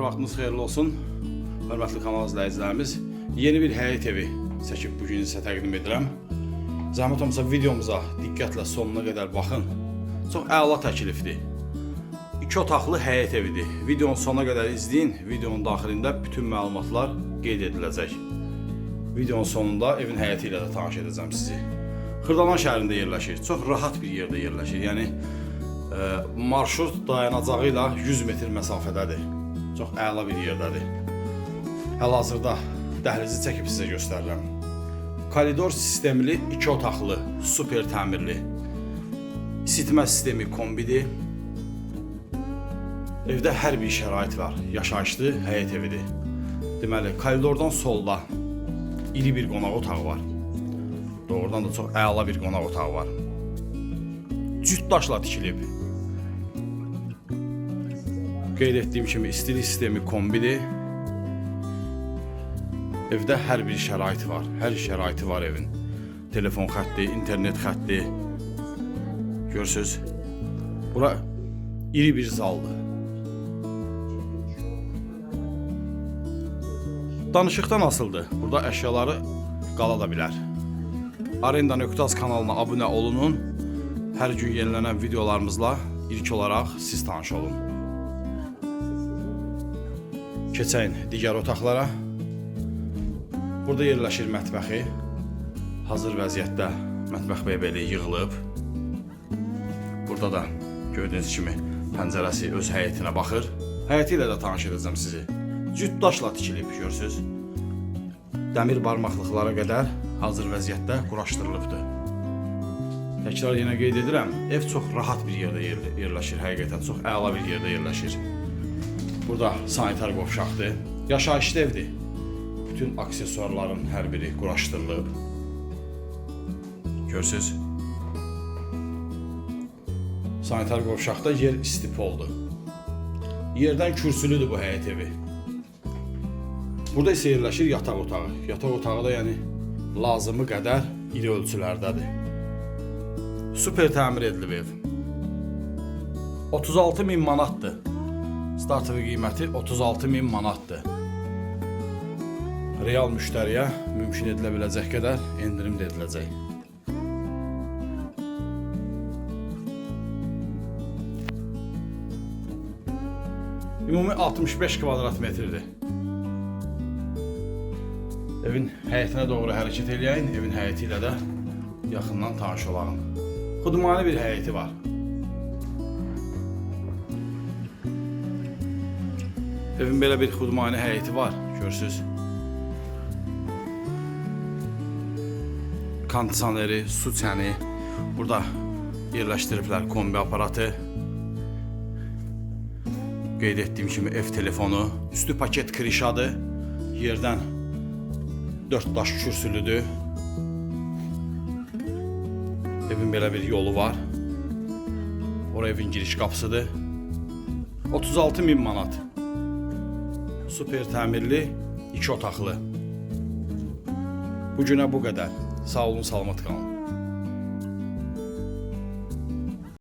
Vaxtınız xeyirli olsun. Hörmətli kanal izləyicilərimiz. Yeni bir həyət evi çəkib bu gün sizə təqdim edirəm. Zəhmət olmasa videomuza diqqətlə sonuna qədər baxın. Çox əla təklifdir. İki otaqlı həyət evidir. Videonun sonuna qədər izləyin. Videonun daxilində bütün məlumatlar qeyd ediləcək. Videonun sonunda evin həyəti ilə də tanış edəcəm sizi. Xırdalan şəhərində yerləşir. Çox rahat bir yerdə yerləşir. Yəni e, marşrut dayanacağı ilə 100 metr məsafədədir. Çox əla bir yerdədir. Hal-hazırda dəhlizi çəkib sizə göstərirəm. Koridor sistemli, iki otaqlı, super təmirli. İsitmə sistemi kombidir. Evdə hər bir şərait var. Yaşayışlı həyət evidir. Deməli, koridordan solda iri bir qonaq otağı var. Doğrudan da çox əla bir qonaq otağı var. Cüt daşla tikilib. Qeyd etdiyim kimi istilik sistemi kombidir. Evdə hər bir şəraiti var. Hər şəraiti var evin. Telefon xətti, internet xətti. Görürsüz? Bura iri bir zaldır. Danışıqdan asıldı. Burada əşyaları qala da bilər. Arenda.az kanalına abunə olunun. Hər gün yenilənən videolarımızla ilk olaraq siz tanış olun. Keçəyin digər otaqlara. Burada yerləşir mətbəxi. Hazır vəziyyətdə mətbəx mebeli yığılıb. Burada da gördüyünüz kimi pəncərəsi öz həyətinə baxır. Həyəti ilə də tanış edəcəm sizi. Cüt daşla tikilib görürsüz. Dəmir barmaqlıqlara qədər hazır vəziyyətdə quraşdırılıbdır. Təkrar yenə qeyd edirəm, ev çox rahat bir yerdə yer- yerləşir, həqiqətən çox əla bir yerdə yerləşir. Burada sanitar qovşaqdır. Yaşayışlı evdir. Bütün aksesuarların hər biri quraşdırılıb. Görürsüz? Sanitar qovşaqda yer istipoldur. Yerdən kürsülüdür bu həyət evi. Burada isə yerləşir yataq otağı. Yataq otağı da yəni lazımı qədər iri ölçülərdədir. Super təmir edilib ev. 36 min manatdır. Startovi qiyməti 36 min manatdır. Real müştəriyə mümkün edilə biləcək qədər endirim də ediləcək. Ümumi 65 kvadrat metrdir. Evin həyətinə doğru hərəkət eləyəyin, evin həyəti ilə də yaxından tanış olalım. Xudmani bir həyəti var. Evin belə bir xudmani həyəti var, görürsüz. Kondisioneri, su çəni, burada yerləşdiriblər kombi aparatı. Qeyd etdiyim kimi ev telefonu, üstü paket krişadır. Yerdən 4 daş kürsülüdür. Evin belə bir yolu var. Ora evin giriş qapısıdır. 36 min manat. Super təmirli, iki otaqlı. Bu günə bu qədər. Sağ olun, salamat qalın.